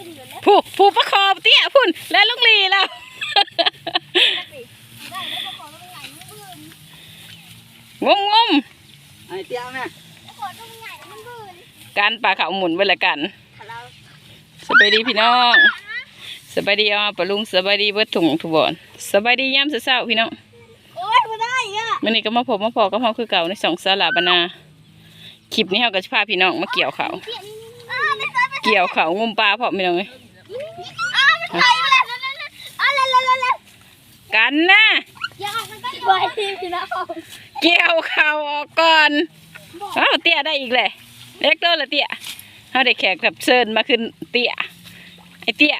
ขึ้นอยู่แล้วผู้ผู้ประคอบเตี้ยพุ่นและลุงลีแล้วได้แล้วก็ขอตรงไหนมันบืนงมงมไอ้เตี้ยแม่แล้วขอตรงไหนมันบืนการปลาเขาวหมุนไปละกันถ้าเราสบายดีพี่น้องสบายดีอะปะลุงสบายดีเบิดถุงทุกบอนสบายดีย่ำเช้าๆพี่น้องโอ๊ยไม่ได้อะมื่อนี้ก็มาพบมาพอกับเฮาคือเก่าในสองสาลาบานาคลิปนี้เฮาก็สิพาพี่น้องมาเกี่ยวเขาว เตี้ยนี่นี่อ่าไม่ใช่ไม่ใช่เกี่ยวเขาวงมปลาเพราะพี่น้องเอ้ยอ่ามันไปแล้วแล้วแล้วอ่าแล้วแล้วแล้วแล้วกันนะอย่าออกมันก็ไปพี่น้องเกี่ยวเขาวออกก่อนอ้าวเตี้ยได้อีกเลยเล็กโตละเตี้ยเฮาได้แขกแบบเชิญมาขึ้นเตี้ยไอ้เตี้ย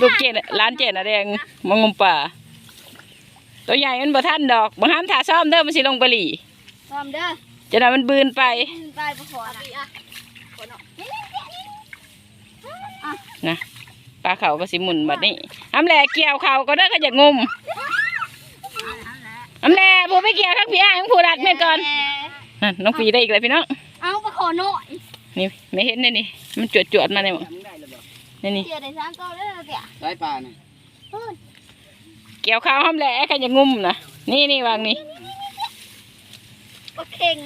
ลูกเจนร้านเจนอะแดงมางมปลาตัวใหญ่มันบ่ทันดอกบ่ห้ามถ่าซ่อมเด้อมันสิลงไปหลีพร้อมเด้อจะนั้นมันบืนไปขึ้นไปประขอนะอะขอหน่อยนี่นี่นี่ นี่นะปลาเขาก็สิหมุนแบบนี้อำแหลเกี่ยวเขาก็ได้ก็จะงมอำแหลผู้ไปเกี่ยวทั้งพี่อ้างผู้ดัดเม็ดก่อนนั่นน้องปีได้อีกเลยพี่น้องเอาประขอหน่อยนี่ไม่เห็นเลยนี่มันจวดจวดๆมาเลยมั้งมึงได้หรือเปล่านี่นี่เตี้ยได้สามตัวแล้วเตี้ยได้ปลาเนี่ยเฮ้ยเกี่ยวข้าวอำแหลก็จะงมนะนี่นี่วางนี่ปลาเข่ง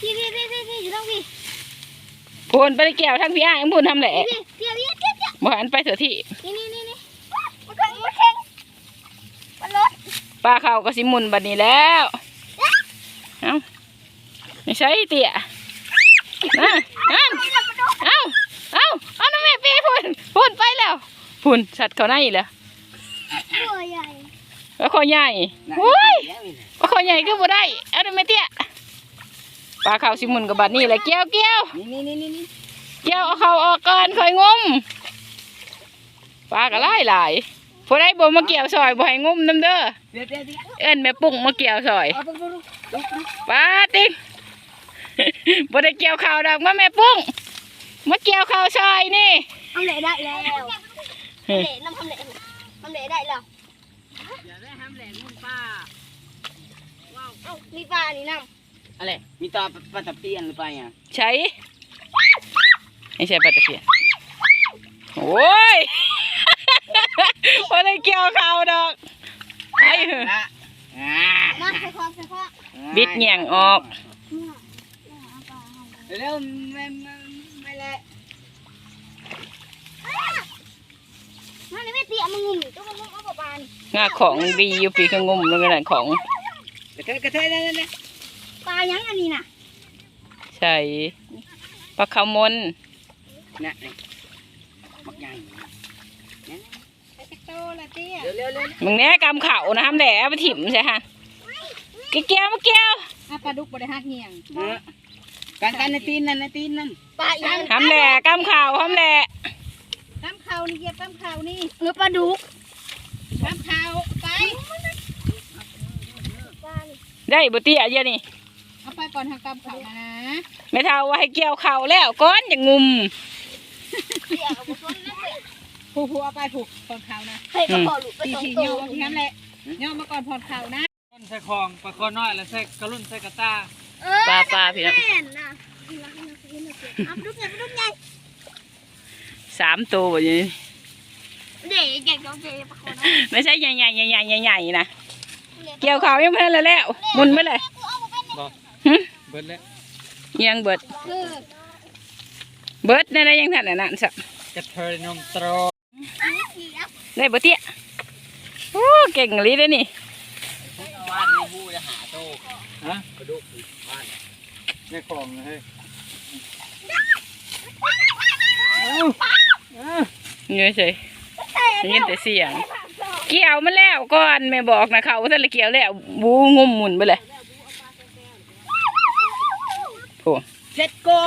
พี่พี่พี่พี่พี่อยู่ตรงพี่ พูนไปเกี่ยวทั้งพี่อ้างพูนทำแหละพี่เตี้ยพี่เตี้ยเตี้ยบ่หันไปเถอะที่นี่นี่นี่นี่ปลาเข่งปลาเข่งปลารถปลาเขาก็สิหมุนบัดนี้แล้วเอ้าไม่ใช่เตี่ยนะเอ้าเอ้าเอ้าเอาน้ำแม่ปีพูนพูนไปแล้วพูนสัตว์เขาในแล้วตัวใหญ่ปลาคอใหญ่โอ้ยปลาคอใหญ่ก็บ่ได้เอาได้ไหมเตี้ย ปลาเขาวสิหมุนกับบัดนี้แหละเกี้ยวเกี้ยวนี่นี่นี่นี่นี่เกี้ยวเอาเขาออกก่อนค่อยงมปลาก็หลายหลายผู้ใดบ่มาเกี่ยวซอยบ่ให้งมน้ำเด้อเดี๋ยวเดี๋ยวเดี๋ยวเอิ้นแม่ปุ้งมาเกี่ยวซอยเอาไปดูดูดูดูปลาติ๊กบ่ได้เกี่ยวข้าวดอกมาแม่ปุ้งมาเกี่ยวข้าวซอยนี่ทำเหลได้แล้วทำเหลน้ำทำเหลทำเหลได้แล้วอย่าได้ห้ามแหลงมึงป้าเอ้ามีปลานี่น้ อะไรมีตาปลาตะเพียนหรือไปอะใช้ไม่ใช่ปลาตะเพียนโอ้ยบ่ได้เกี่ยวข้าวดอกไอ้เหอะอะอ่าำมาใส่คอใส่คอบิดเหงี่ยงออกเร็วไม่ไม่ไม่แหละมานี่ไม่เตี้ยมึงงุ่มตัวมึงเอาปลานี่งาของดีอยู่ปีกงมแล้วก็นั่นของกระเทยกระเทยนั่นนั่น ปลายังอันนี้น่ะใช่ปลาขาวมนนี่นี่มักใหญ่โตละเตี้ยเร็วเร็วเร็วมึงแน่กำเขานะฮัมแหล่ไปถิ่มใช่ฮะเกี้ยวมาเกี้ยวอะปลาดุกบริหักเงียงเออการการในตีนนั่นในตีนนั่นปลายังฮัมแหล่กำเขาฮัมแหล่ตั้มเขานี่เหยียบตั้มเขานี่เออปลาดุกตั้มเขาไปได้บุเตี้ยเยอะนี่ เอาไปก่อนทางตั้มเขานะไม่เท่าว่าให้เกี่ยวเขาแล้วก้อนอย่างงุมเตี้ยกับบุษนนะเว้ยผู้ผู้เอาไปผูกผ่อนเขานะเฮ้ยกระเพาะหลุดไปตีสองทีตัโยวกที่นั่นแหละโยกมาก่อนผ่อนเขานะต้นใส่คลองปลาคอน้อยแล้วใส่กระลุ่นใส่กระตาเออปลาปลาพี่น้องแม่นน่ะเอาปลาดุกใหญ่ปลาดุกใหญ่สามตัวแบบนี้เด็กใหญ่ต้องเจ๊ปลาคอนะไม่ใช่ใหญ่ใหญ่ใหญ่ใหญ่ใหญ่ใหญ่นะเกี่ยวเขายังไม่ทันเลยแล้วหมุนไปเลยบอกหึ เบิดแล้วยังเบิดเออเบิดนั่นได้ยังทันอันนั้นสักกระเทยนมโตรได้บุเตี้ยโอ้เก่งเลยเด้อนี่วาดในบูจะหาโตฮะกระดูกวาดในคลองเลยเฮ้ยเงยเฉยได้ยินแต่เสียง เกี่ยวมันแล้วก่อนแม่บอกนะเขาท่านละเกี่ยวแล้วบูงุมหมุนไปเลย โอ้เจ็ดโก้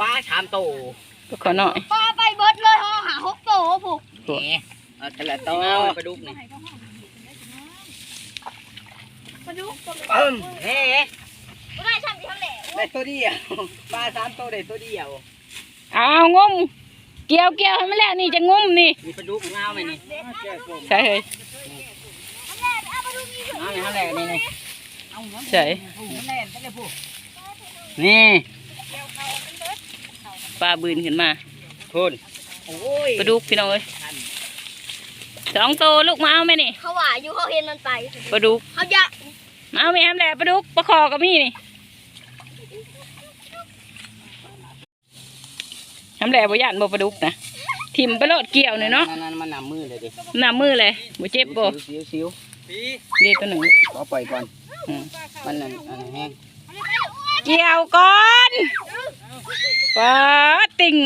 ปลาชามโตก็ขอหน่อยปลาไปเบิดเลยห่อหาหกโตผูกโอ้นี่เอาแต่ละโตปลาดุกนี่ปลาดุกตัวปึ้มเฮ้ไม่ได้ช่างที่ทำแหล่ได้ตัวเดียวปลาสามโตได้ตัวเดียวเอางุมเกี่ยวเกี่ยวให้มันแล้วนี่จะงุมนี่มีปลาดุกงาวไหมนี่ใช่เฮ้ยงาวไหมฮะแหละนี่นี่ใช่ นี่ปลาบืนขึ้นมาคุณโอ้ยปลาดุกพี่น้องเอ้ยสองตัวลูกมาเอาไหมนี่เขาว่าอยู่เขาเห็นมันไปปลาดุกเขาจะมาเอาไหมแฮมแหละปลาดุกปลาคอก็มีนี่แฮมแหละบ่ย่านบ่ปลาดุกนะทิมไปโลดเกี่ยวหน่อยเนาะนั่นๆมันหนามือเลยดิหน้ามือเลยบ่เจ็บบ่สิวสิวปีเด็ตัวหนึ่งๆเอาปล่อยก่อนอืมมันนั่นอันนั้นแห้ง เกี่ยวก่อนปลาติ่ง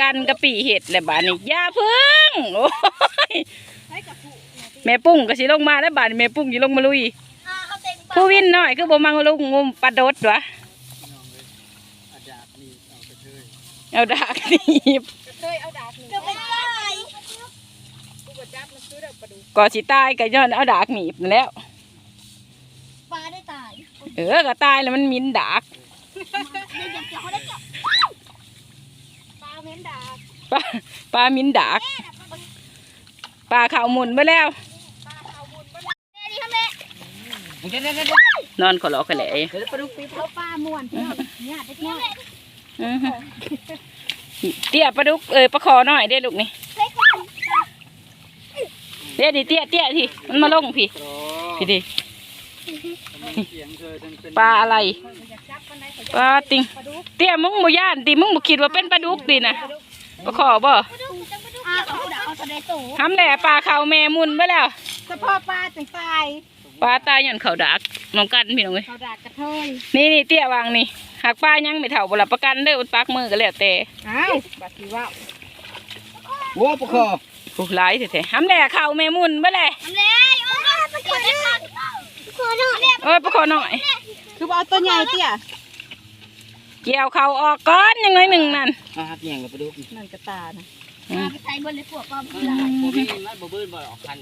กันกะปิเห็ดแหละบาดนี้อย่าพึ่งโอ้ยแม่ปุ้งก็สิลงมาแล้วบาดนี้แม่ปุ้งสิลงมาลุยอ่าเขาเต็มผู้วินหน่อยคือบ่มังลุงงมปลาโดดวะอาจารย์นี่เอาไปเทยเอาดากหนีบเคยเอาดาบหนึ่งจะเป็นไงกูกดจับมันซื้อดอกปลาดุกก่อสิตายก็ย้อนเอาดากหนีบนั่นแหล้วปลาได้ตาย เออก็ตายแล้วมันมินดากเดี๋ยวเดี๋ยวเขาได้จับปลาเม้นดาบปลาปลามินดากปลาขาวหมุนไปแล้วแม่นี่ค่ะแม่เดี๋ยวเดี๋ยวเดี๋ยวนอนขอรอกันแหละเดี๋ยวปลาดุกปีเขาปลาม่วนเนี่ยเนี่ยเด็กน้อยอื้อหือเตี้ยปลาดุกเอ้ยปลาคอหน่อยได้ลูกนี่เฮ้ยเขาเตี้ยดิเตี้ยเตี้ยทีมันมาลงพี่โตพี่ดิ ปลาอะไรปลาติงเตี้ยมึงบ่ย่านติมึงบ่คิดว่าเป็นปลาดุกดินะปลาคอบ่อ่าเขาด่าเอาทำแหล่ปลาเขาแม่มุนไปแล้วเฉพาะปลาจังตายปลาตายย้อนเขาดักน้องกันพี่น้องเอ้ยเขาดากกระเทยนี่นี่เตี้ยวางนี่หากปลายังไม่เท่าบ่ละประกันเด้อปักมือก็แล้วแต่อ้าวบาดสีว่าโอ้ปลาคอผู้หลายแท้ๆทำแหล่เขาแม่มุนไปเลยทำเลยโอ้ยปลาเกิดได้ค่ะขอ โทษเนี่ยโอ้ยปลาคอหน่อย คือว่าเอาตัวใหญ่เตี้ยเกี่ยวเขาออกก้อนยังน้อยหนึ่งนั่นอะครับอย่างกับปลาดุกนั่นกระตานะอืมไปใส่บนเลยพวกปลาบ่มีมันบ่บื้นบ่ออกคัน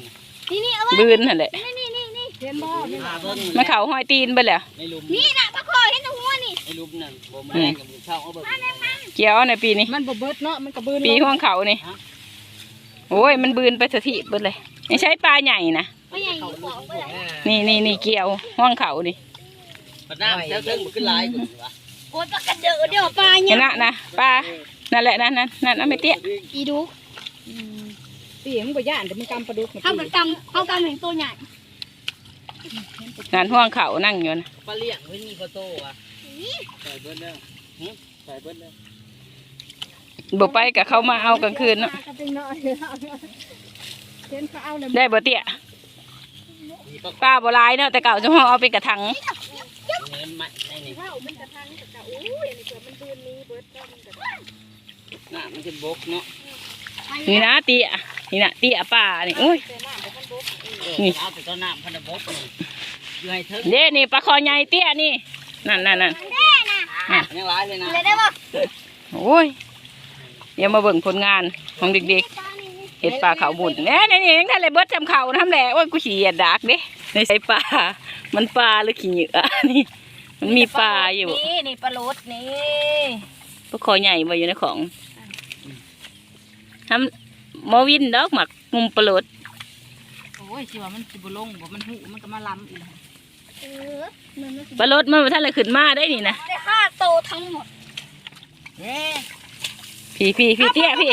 นี่นี่เอาไว้บืนนั่นแหละนี่นี่นี่นี่เห็นบ่นี่มาเบิ่งมันเขาห้อยตีนไปแล้วในหลุมนี่น่ะปลาคอเห็นแต่หัวนี่ในหลุมนั่นบ่มาแรงกับมือเช่าเอาเบิ่งเกี่ยวในปีนี้มันบ่เบิดเนาะมันกระบืนปีห่วงเขานี่โอ้ยมันบืนไปสถิเบิดเลยไม่ใช่ปลาใหญ่นะ ไม่ใหญ่อยู่บอกไปไหนนี่นี่นี่เกี่ยวห่วงเขานี่ปลาหน้าเจ้าเทิงบ่ขึ้นหลายกว่านี้วะโอ้ยปลากระเดือเดี๋ยวปลาเห็เนี่ยนนะนะปลานั่นแหละนั่นนั่นนั่นเอาไม่เตี้ยอีดูเสียงบ่ย่านเดี๋ยวมันกำปลาดุกเข้ากระกำเข้ากำเห็นตัวใหญ่นั่นห่วงเขานั่งอยู่นะปลาเลี้ยงเพิ่นมีปลาโตอะใส่เบิ้ลแล้วหึใส่เบิ้ลแล้วบ่ไปกับเขามาเอากลางคืนเนาะ กระเป็นน้อยเห็นเขาเอาเลยได้บ่เตี้ยมี ปลาปลาบ่หลายเนาะแต่เก่าจะห่อเอาไปกระถังเนื้อมันในนี่เข้ามันกระทังกระโอ้ยอันนี้เกิดมันบืนนี้เบิดก็มันกระหน้ามันจะบกเนาะนี่นะเตี้ยนี่นะเตี้ยปลานี่อุ้ยแต่น้ำเดี๋ยวมันบกเออนี่เอาไปต้นน้ำพันธบกนี่อยู่ให้เทิงเด้นี่ปลาคอใหญ่เตี้ยนี่นั่นนั่นนั่นยังหลายเลยนะเลยได้ปะโอ้ยเดี๋ยวมาเบิ่งผลงานของเด็กๆ เห็ดปลาเขาวบุญเนี่ยนี่นี่ท่านเลยเบิดจำเขาทำแหละโอ้ยกูขี้เกียจดักเด้ในใส่ปลา มันปลาหรือขี้เหยื่อนี่ มันมีปลาอยู่นี่นี่ปลาโลดนี่ปลาคอใหญ่มาอยู่ในของทำโมวินดอกหมักมุมปลาโลดโอ้ยสิว่ามันสิบ่ลงบ่มันหูมันก็มาล้ำอีกเออมันไม่ปลาโลดมันบ่ท่านเลยขึ้นมาได้นี่นะได้ห้าโตทั้งหมดเอ๊ะพี่พี่พี่เตี้ยพี่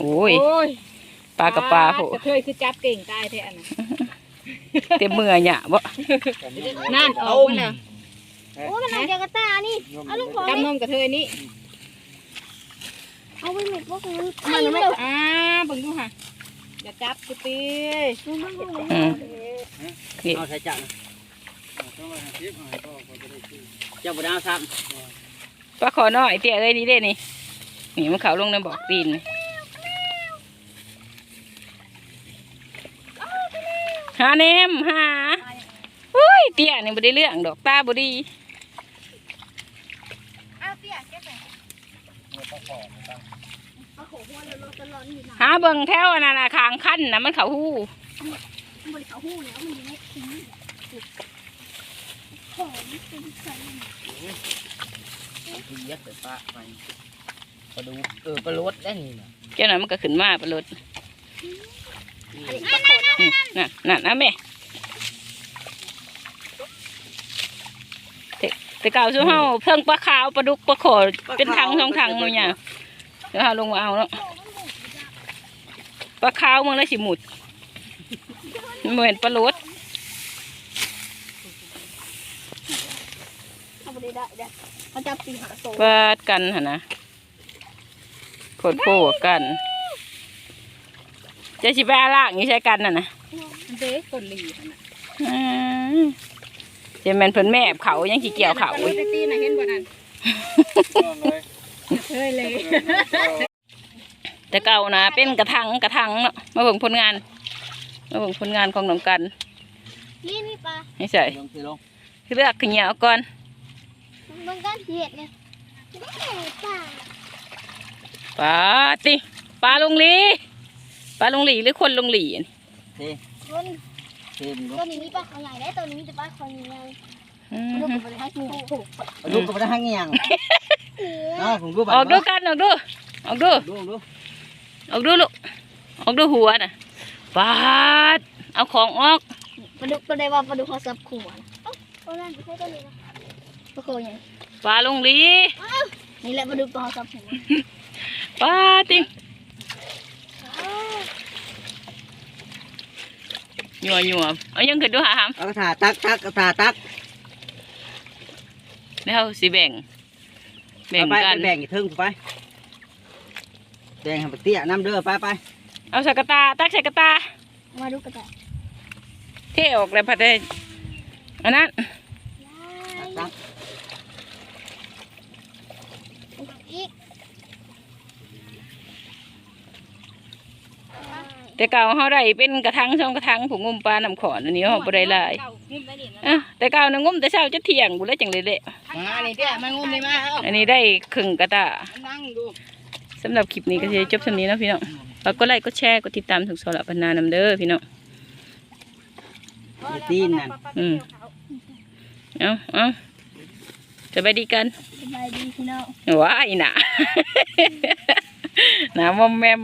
โอ้ยโอ้ย ปลากับปลาโหกระเทยคือจับเก่งตายแท้อันนั้นเต็มมือเนี่ยบ่นั่นออกมาแล้วโอ้มันเอาจากกระตานี่ เอาลูกพอกำนมกระเทยนี่ เอาไปหมดพวกนั้นมันไม่อ่าเบิ่งดูค่ะอย่าจับสิปีอืมเอาใส่จังต้องมาหาทิพย์หาพ่อพอจะได้ซื้อเจ้าบ่ได้เอาซ้ปลาขอน้อยเตี้ยเอ้ยนี่เด้นี่นี่มันเขาลงในบอกตีน หาเนมหาอุ้ยเตี้ยนี่บ่ได้เรื่องดอกตาบ่ดีเอาเตี้ยแค่ไหนเอาโขหัวเราเราตลอดอยู่นะหาเบิ่งแถวอันนั้นน่ะคางคันนะมันเขาหู้มันบริเขาหูแล้วมันอยู่ในทิ้งของเป็นใส่ำที่ยัดใส่ปลาไปปลาดุกเออปลาลดได้นี่นะเจ้าหน่อยมันก็ขึ้นมาปลาลดอั นนี้ตะโขนอืมนั่นนั่นนะแม่เตะเตะแต่เก่าสู้เฮาเพิ่งปลาขาวปลาดุกปลาโขดเป็นทางสองทางเนาะเนี่ยเดี๋ยวเฮาลงมาเอาเนาะปลาขาวมึงเลยสิหมุดมันบ่เห็นปลาโลดเขาไม่ได้ได้เด้อเขาจับตีหาโตปาดกันหั่นนะโคตรโผกัน จะสิไปอาล่างนี่ใช้กันน่ะนะมันเด้ต้นหลีหั่นน่ะอืมเจะแม่นเพิ่นแม่บเขายังสิเกี่ยวเขาปลาลูกตีน่ะเห็นบ่นั่นนอนเลยเฮ้ยเลยแต่เก่านะเป็นกระทังกระทังเนาะมาเบิ่งผลงานมาเบิ่งผลงานของน้องกันนี่นี่ปลาให้ใส่ลงสิลงคือเลือกขึ้นเหนียวก่อนมันก็เห็ดเนี่ยปลาปลาติปลาลงหลี ปลาลงหลีหรือคนลงหลีอันนี้เทคนเทมลตัวงนี้มีปลาขยายได้ตัวนี้มีแต่ปลาขยายอืมลูกกับปลาให้หมูปลาดุกก็บ่ได้หางเงียงเนาะผมดูออกดูกันออกดูออกดูดูดูออกดูลูกออกดูหัวน่ะปาดเอาของออกปลาดุกตัวใดว่าปลาดุกเขาสับขวานเอ้าตัวนั้นไม่ใช่ตัวนี้นะปลาโคยังปลาลงหลีนี่แหละปลาดุกตัวเขาสับหัวปลาติ หยัวหยัวเอายังขึ้นดูหาหามเอากระถาตักตักกระถาตักแล้วสิแบ่ง แบ่งเอาไปกันไปแบ่งอีกเทึงไปแบ่งให้บักเตี้ยน้ำเด้อไปไปเอาใส่กระตา ตักใส่กระตา มาดูกระต่ายเทออกเลยพัดเลยอันนั้นตักอีก แต่เก่าเขาได้เป็นกระทังสองกระทังผมงมปลาน้ำขอนอันนี้เขาบ่ได้หลายเก่งุ้มได้นี่นะอะแต่เก่านะงมแต่เช้าจะเที่ยงบุแล้วจังเลยเละมานี่เตี้ยมางุมนี่มาเอาอันนี้ได้ครึ่งกระตานั่งดูสำหรับคลิปนี้ก็จะจบสำนี้เนาะพี่น้องฝากกดไลค์กดแชร์กดติดตามถึงสระพันนานำเด้อพี่น้องอย่าตีนนั่นอืมเอาเอาสบายดีกันสบายดีพี่น้องว้ายหนาหนามอมแมม